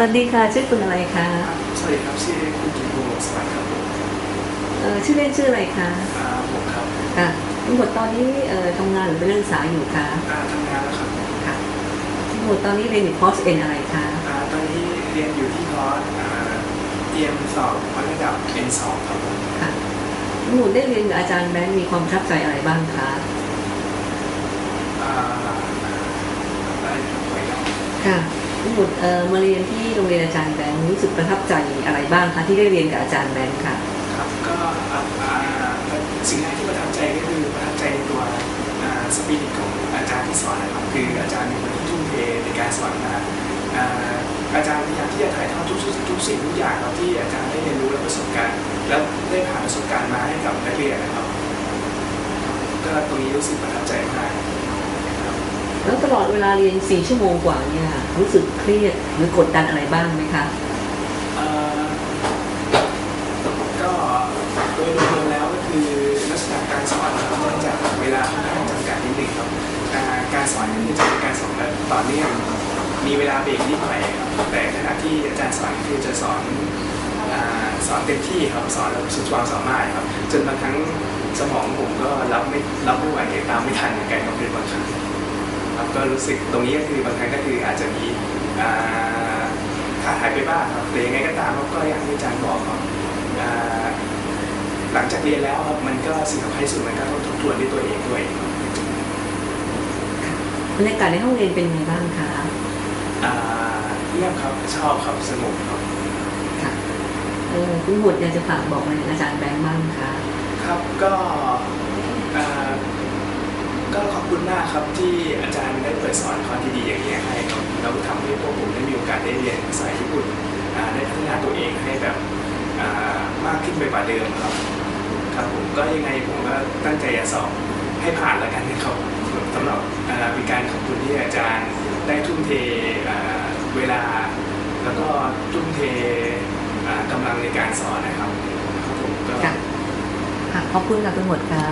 สวัสดีค่ะชื่อคุณอะไรคะสวัสดีครับชื่อคุณกิติพงศ์สวัสดิ์ครับผมเอ่อชื่อเล่นชื่ออะไรคะอ่าผมครับค่ะทั้งหมดตอนนี้เอ่อทำงานหรือเป็นนักศึกษาอยู่คะอ่าทำงานแล้วครับค่ะทั้งหมดตอนนี้เรียนอยู่คอร์สเอ็นอะไรคะอ่าตอนนี้เรียนอยู่ที่คอร์สอ่าเตรียมสอบวัดระดับ N2 ครับผมค่ะทั้งหมดได้เรียนกับอาจารย์แบงค์มีความประทับใจอะไรบ้างคะอ่าอะไรครับขออีกรอบค่ะ ทั้งหมดเอ่อมาเรียนที่โรงเรียนอาจารย์แบงค์รู้สึกประทับใจอะไรบ้างคะที่ได้เรียนกับอาจารย์แบงค์ค่ะครับก็อาอ่าสิ่งแรกที่ประทับใจก็คือประทับใจในตัวสปิริตของอาจารย์ที่สอนนะครับคืออาจารย์เป็นคนที่ทุ่มเทในการสอนมากอ่าจารย์พยายามที่จะถ่ายทอดทุกทุกทุกสิ่งทุกอย่างครับที่อาจารย์ได้เรียนรู้และประสบการณ์ แล้วได้ผ่านประสบการณ์มาให้กับนักเรียนนะครับก็ตรงนี้รู้สึกประทับใจมาก แล้วตลอดเวลาเรียน4ชั่วโมงกว่าเนี่ยรู้สึกเครียดหรือกดดันอะไรบ้างไหมคะก็โดยรวมแล้วก็คือลักษณะการสอนนะครับเนื่องจากเวลาค่อนข้างจำกัดนิดนึงครับการสอนก็คือจะเป็นการสอนแบบต่อเนื่องมีเวลาเบรกนิดหน่อยครับแต่ขณะที่อาจารย์สอนคือจะสอนสอนเต็มที่ครับสอนแบบสุดความสามารถครับจนบางครั้งสมองผมก็รับไม่รับไม่ไหวตามไม่ทันเหมือนกันครับเป็นบางครั้งครับ ก็รู้สึกตรงนี้ก็คือบางครั้งก็คืออาจจะมีอ่าขาดหายไปบ้างครับแต่ยังไงก็ตามครับก็อย่างที่อาจารย์บอกครับอ่าหลังจากเรียนแล้วครับมันก็สิ่งสำคัญที่สุดมันก็ต้องทบทวนด้วยตัวเองด้วยบรรยากาศในห้องเรียนเป็นยังไงบ้างคะอ่าเยี่ยมครับชอบครับสนุกครับค่ะเออคุณหมดอยากจะฝากบอกอะไรถึงอาจารย์แบงค์บ้างคะครับก็อ่าก็ขอบคุณ มากครับที่อาจารย์ได้เปิดสอนคอร์สที่ดีอย่างนี้ยให้ครับแล้วทำให้พวกผมได้มีโอกาสได้เรียนภาษาญี่ปุ่นอ่าได้พัฒนาตัวเองให้แบบอ่ามากขึ้นไปกว่าเดิมครับครับผมก็ยังไงผมก็ตั้งใจจะสอบให้ผ่านแล้วกันนะครับสำหรับอ่าเป็นการขอบคุณที่อาจารย์ได้ทุ่มเทอ่าเวลา แล้วก็ทุ่มเทอ่ากำลังในการสอนนะครับครับผมก็ ค่ะค่ะขอบคุณค่ะคุณหมดค่ะ